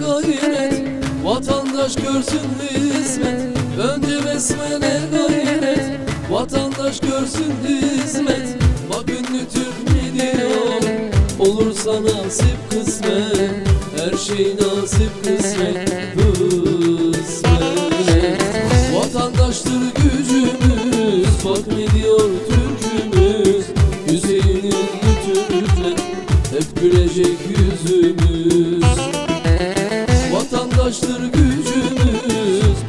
gayret Vatandaş görsün hizmet. Önce besmele gayret Vatandaş görsün hizmet. Bak ünlü Türk ne diyor Olursa nasip kısmet. Her şey nasip kısmet Kısmet. Vatandaştır gücümüz Bak ne diyor Türkümüz. Hüseyin'in Türk'le Hep gülecek yüzümüz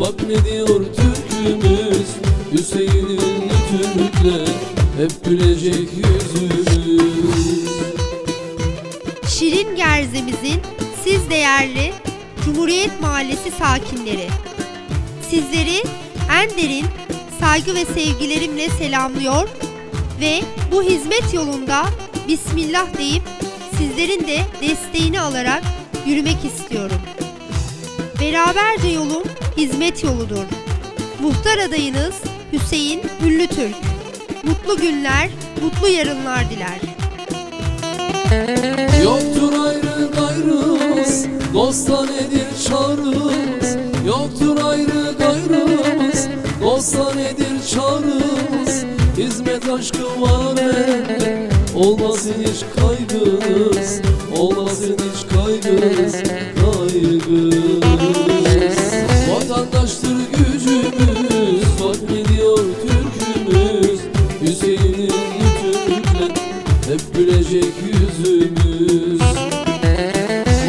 Bak ne diyor Türkümüz Hüseyin'in Türk'le Hep gülecek yüzümüz Şirin Gerzemizin siz değerli Cumhuriyet Mahallesi sakinleri. Sizleri en derin saygı ve sevgilerimle selamlıyor ve bu hizmet yolunda Bismillah deyip sizlerin de desteğini alarak yürümek istiyorum. Beraberce yolum hizmet yoludur. Muhtar adayınız Hüseyin Ünlütürk. Mutlu günler, mutlu yarınlar diler. Yoktur ayrı gayrımız Dosta nedir çağrımız Yoktur ayrı gayrımız Dosta nedir çağrımız Hizmet aşkı var bende Olmasın hiç kaygınız Olmasın hiç kaygınız Türk'le hep gülecek yüzümüz.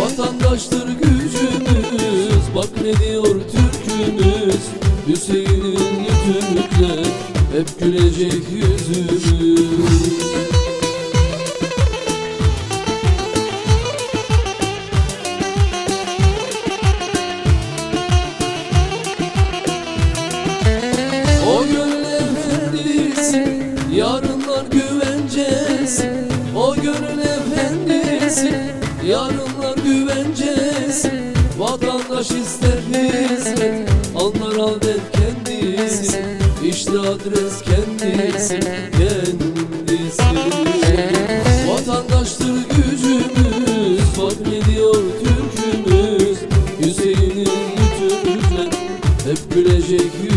Vatandaştır gücümüz Bak ne diyor Türkümüz. Hüseyin'in Türk'le Hep gülecek yüzümüz O gönül efendisi Yarınlar güvencesi Vatandaş ister hizmet Anlar halden kendisi İşte adres kendisi Kendisi. Vatandaştır gücümüz Bak ne diyor Türkümüz. Hüseyin'in Türk'le Hep gülecek yüzümüz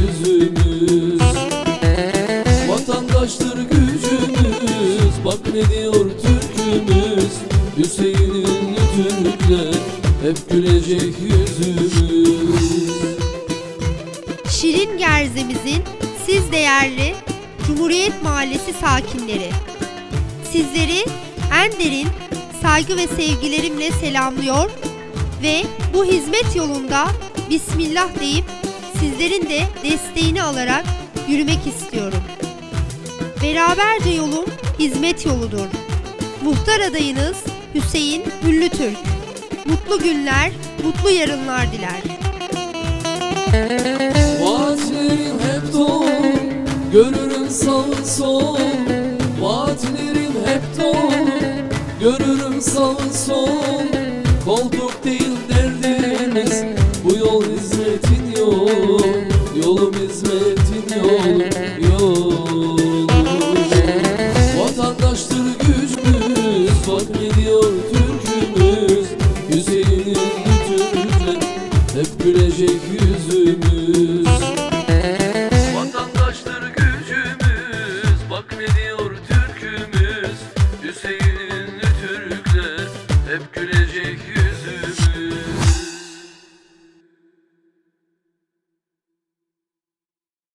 Hep gülecek yüzümüz Şirin Gerzemizin siz değerli Cumhuriyet Mahallesi sakinleri. Sizleri en derin saygı ve sevgilerimle selamlıyor ve bu hizmet yolunda Bismillah deyip sizlerin de desteğini alarak yürümek istiyorum. Beraberce yolum hizmet yoludur. Muhtar adayınız Hüseyin Ünlütürk mutlu günler, mutlu yarınlar diler. Vaatlerim hep dolu, görürüm sağ sol. Vaatlerim hep dolu, görürüm sağ sol. Koltuk değil derdimiz, bu yol hizmetin yolu. Yolum hizmetin yolu, yolu. Vatandaştır gücümüz, bak gidiyor Türk'ümüz. Hep gülerim